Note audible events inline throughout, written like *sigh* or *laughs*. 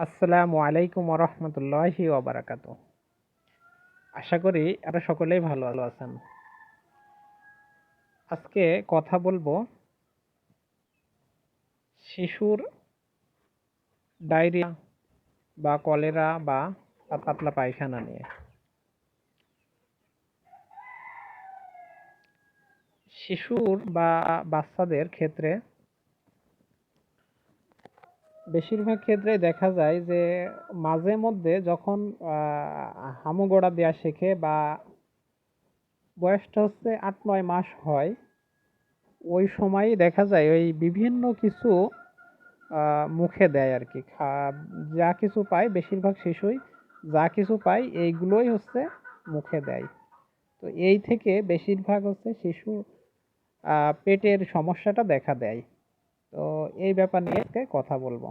আসসালামু আলাইকুম রহমতুল্লাহি ওবারাকাত আশা করি আপনারা সকলেই ভালো ভালো আছেন। আজকে কথা বলব শিশুর ডায়রিয়া বা কলেরা বা পাতলা পায়খানা নিয়ে। শিশুর বা বাচ্চাদের ক্ষেত্রে বেশিরভাগ ক্ষেত্রে দেখা যায় যে মাঝে মধ্যে যখন হামু গোড়া দেওয়া শেখে বা বয়সটা হচ্ছে আট, নয় মাস হয়, ওই সময়ই দেখা যায় ওই বিভিন্ন কিছু মুখে দেয় আর কি যা কিছু পায়, বেশিরভাগ শিশুই যা কিছু পায়, এইগুলোই হচ্ছে মুখে দেয়। তো এই থেকে বেশিরভাগ হচ্ছে শিশু পেটের সমস্যাটা দেখা দেয়। তো এই ব্যাপার নিয়ে আজকে কথা বলব।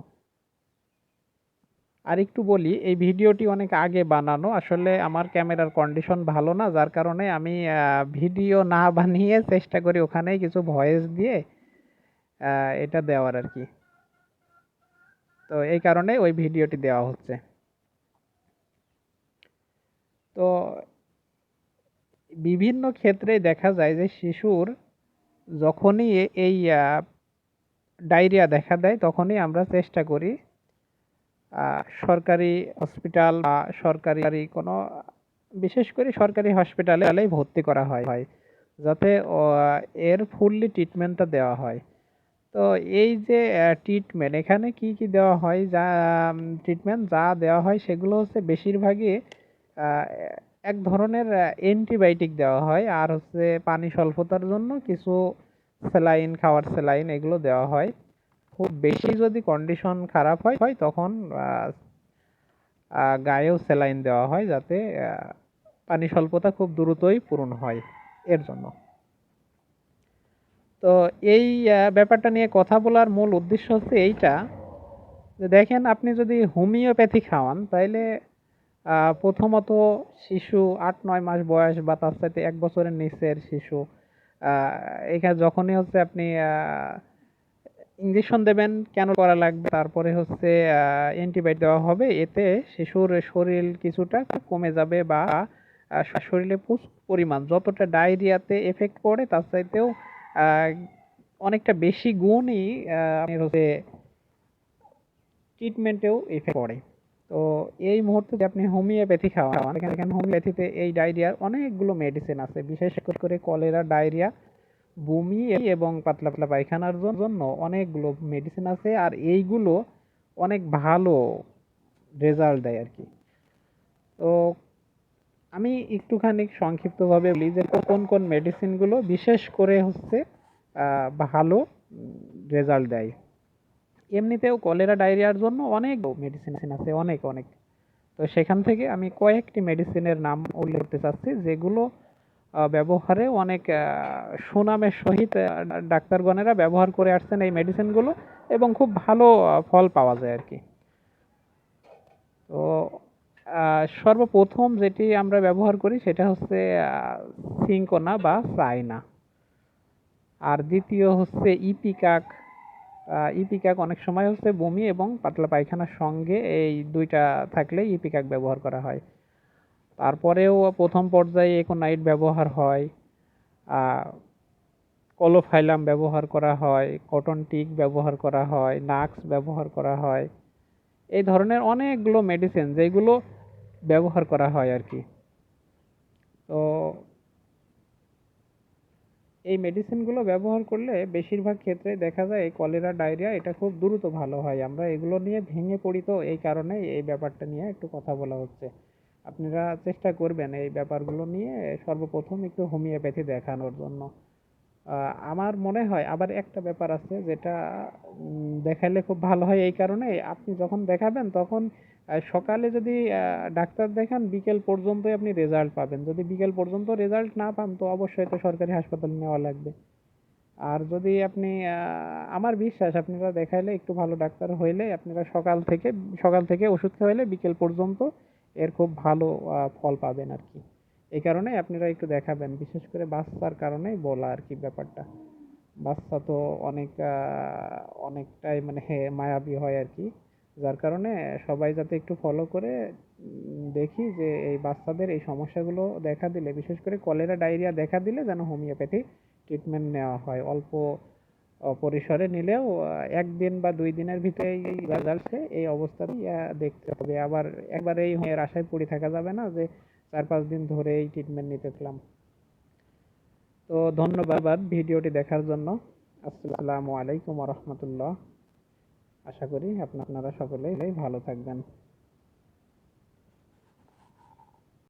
আর একটু বলি, এই ভিডিওটি অনেক আগে বানানো। আসলে আমার ক্যামেরার কন্ডিশন ভালো না, যার কারণে আমি ভিডিও না *laughs* বানিয়ে চেষ্টা করি ওখানেই কিছু ভয়েস দিয়ে এটা দেওয়ার আর কি। তো এই কারণে ওই ভিডিওটি দেওয়া হচ্ছে। তো বিভিন্ন ক্ষেত্রে দেখা যায় যে শিশুর যখনই এই ডায়রিয়া দেখা দেয়, তখনই আমরা চেষ্টা করি সরকারি হসপিটাল বা সরকারি কোনো, বিশেষ করে সরকারি হসপিটালে ভর্তি করা হয় হয়, যাতে এর ফুললি ট্রিটমেন্টটা দেওয়া হয়। তো এই যে ট্রিটমেন্ট, এখানে কি কি দেওয়া হয়, যা ট্রিটমেন্ট যা দেওয়া হয়, সেগুলো হচ্ছে বেশিরভাগই এক ধরনের অ্যান্টিবায়োটিক দেওয়া হয়, আর হচ্ছে পানি স্বল্পতার জন্য কিছু স্যালাইন, খাওয়ার স্যালাইন এগুলো দেওয়া হয়। খুব বেশি যদি কন্ডিশন খারাপ হয় হয় তখন গায়েও স্যালাইন দেওয়া হয় যাতে পানি স্বল্পতা খুব দ্রুতই পূরণ হয় এর জন্য। তো এই ব্যাপারটা নিয়ে কথা বলার মূল উদ্দেশ্য হচ্ছে এইটা যে দেখেন আপনি যদি হোমিওপ্যাথি খাওয়ান, তাইলে প্রথমত শিশু আট, নয় মাস বয়স বা তার সাথে এক বছরের নিচের শিশু এখানে যখনই হচ্ছে আপনি ইঞ্জেকশন দেবেন, কেন করা লাগবে? তারপরে হচ্ছে অ্যান্টিবায়োটিক দেওয়া হবে। এতে শিশুর শরীর কিছুটা কমে যাবে বা শরীরে পরিমাণ, যতটা ডায়রিয়াতে এফেক্ট পড়ে, তার চাইতেও অনেকটা বেশি গুণই হচ্ছে ট্রিটমেন্টেও এফেক্ট পড়ে। তো এই মুহূর্তে যে আপনি হোমিওপ্যাথি খাওয়ান, এখানে এখানে হোমিওপ্যাথিতে এই ডায়রিয়ার অনেকগুলো মেডিসিন আছে, বিশেষ করে কলেরা, ডায়রিয়া, বমি এবং পাতলা পাতলা পায়খানার জন্য অনেকগুলো মেডিসিন আছে আর এইগুলো অনেক ভালো রেজাল্ট দেয় আর কি তো আমি একটুখানি সংক্ষিপ্তভাবে বলি যে কোন কোন মেডিসিনগুলো বিশেষ করে হচ্ছে ভালো রেজাল্ট দেয়। এমনিতেও কলেরা ডায়রিয়ার জন্য অনেক মেডিসিন আছে, অনেক অনেক। তো সেখান থেকে আমি কয়েকটি মেডিসিনের নাম উল্লেখ করতে চাচ্ছি, যেগুলো ব্যবহারে অনেক সুনামের সহিত ডাক্তারগণেরা ব্যবহার করে আসছেন এই মেডিসিনগুলো এবং খুব ভালো ফল পাওয়া যায় আর কি। তো সর্বপ্রথম যেটি আমরা ব্যবহার করি সেটা হচ্ছে সিঙ্কোনা বা চাইনা আর দ্বিতীয় হচ্ছে ইপিকাক। ইপিকাক অনেক সময় হচ্ছে বমি এবং পাতলা পায়খানার সঙ্গে এই দুইটা থাকলে ইপিকাক ব্যবহার করা হয়। তারপরেও প্রথম পর্যায়ে একোনাইট ব্যবহার হয় কলোফাইলাম ব্যবহার করা হয়, কটন টিক ব্যবহার করা হয়, নাক্স ব্যবহার করা হয়, এই ধরনের অনেকগুলো মেডিসিন যেগুলো ব্যবহার করা হয় আর কি। তো এই মেডিসিনগুলো ব্যবহার করলে বেশিরভাগ ক্ষেত্রে দেখা যায় এই কলেরা ডায়রিয়া এটা খুব দ্রুত ভালো হয়। আমরা এগুলো নিয়ে ভেঙে পড়ি তো এই কারণেই এই ব্যাপারটা নিয়ে একটু কথা বলা হচ্ছে। আপনারা চেষ্টা করবেন এই ব্যাপারগুলো নিয়ে সর্বপ্রথম একটু হোমিওপ্যাথি দেখানোর জন্য। আমার মনে হয় আবার একটা ব্যাপার আছে যেটা দেখালে খুব ভালো হয় এই কারণে আপনি যখন দেখাবেন তখন সকালে যদি ডাক্তার দেখান, বিকেল পর্যন্তই আপনি রেজাল্ট পাবেন। যদি বিকেল পর্যন্ত রেজাল্ট না পান, তো অবশ্যই তো সরকারি হাসপাতালে নেওয়া লাগবে। আর যদি আপনি আমার বিশ্বাস, আপনারা দেখাইলে একটু ভালো ডাক্তার হইলে, আপনারা সকাল থেকে সকাল থেকে ওষুধ খাওয়াইলে বিকেল পর্যন্ত এর খুব ভালো ফল পাবেন আর কি। এই কারণে আপনারা একটু দেখাবেন, বিশেষ করে বাচ্চার কারণেই বলা আর কি ব্যাপারটা। বাচ্চা তো অনেক অনেকটাই মানে মায়াবী হয় আর কি। যার কারণে সবাই যাতে একটু ফলো করে দেখি যে এই বাচ্চাদের এই সমস্যাগুলো দেখা দিলে বিশেষ করে কলেরা ডায়রিয়া দেখা দিলে যেন হোমিওপ্যাথি ট্রিটমেন্ট নেওয়া হয়। অল্প পরিসরে নিলেও একদিন বা দুই দিনের ভিতরে এই রেজাল্টে এই অবস্থাতেই আহ, দেখতে হবে। আবার একবারে এই এর আশায় পড়ে থাকা যাবে না যে চার পাঁচ দিন ধরে এই ট্রিটমেন্ট নিতেছিলাম তো ধন্যবাদ ভিডিওটি দেখার জন্য। আসসালামু আলাইকুম রহমতুল্লাহ। আশা করি আপনারা সকলেই ভালো থাকবেন।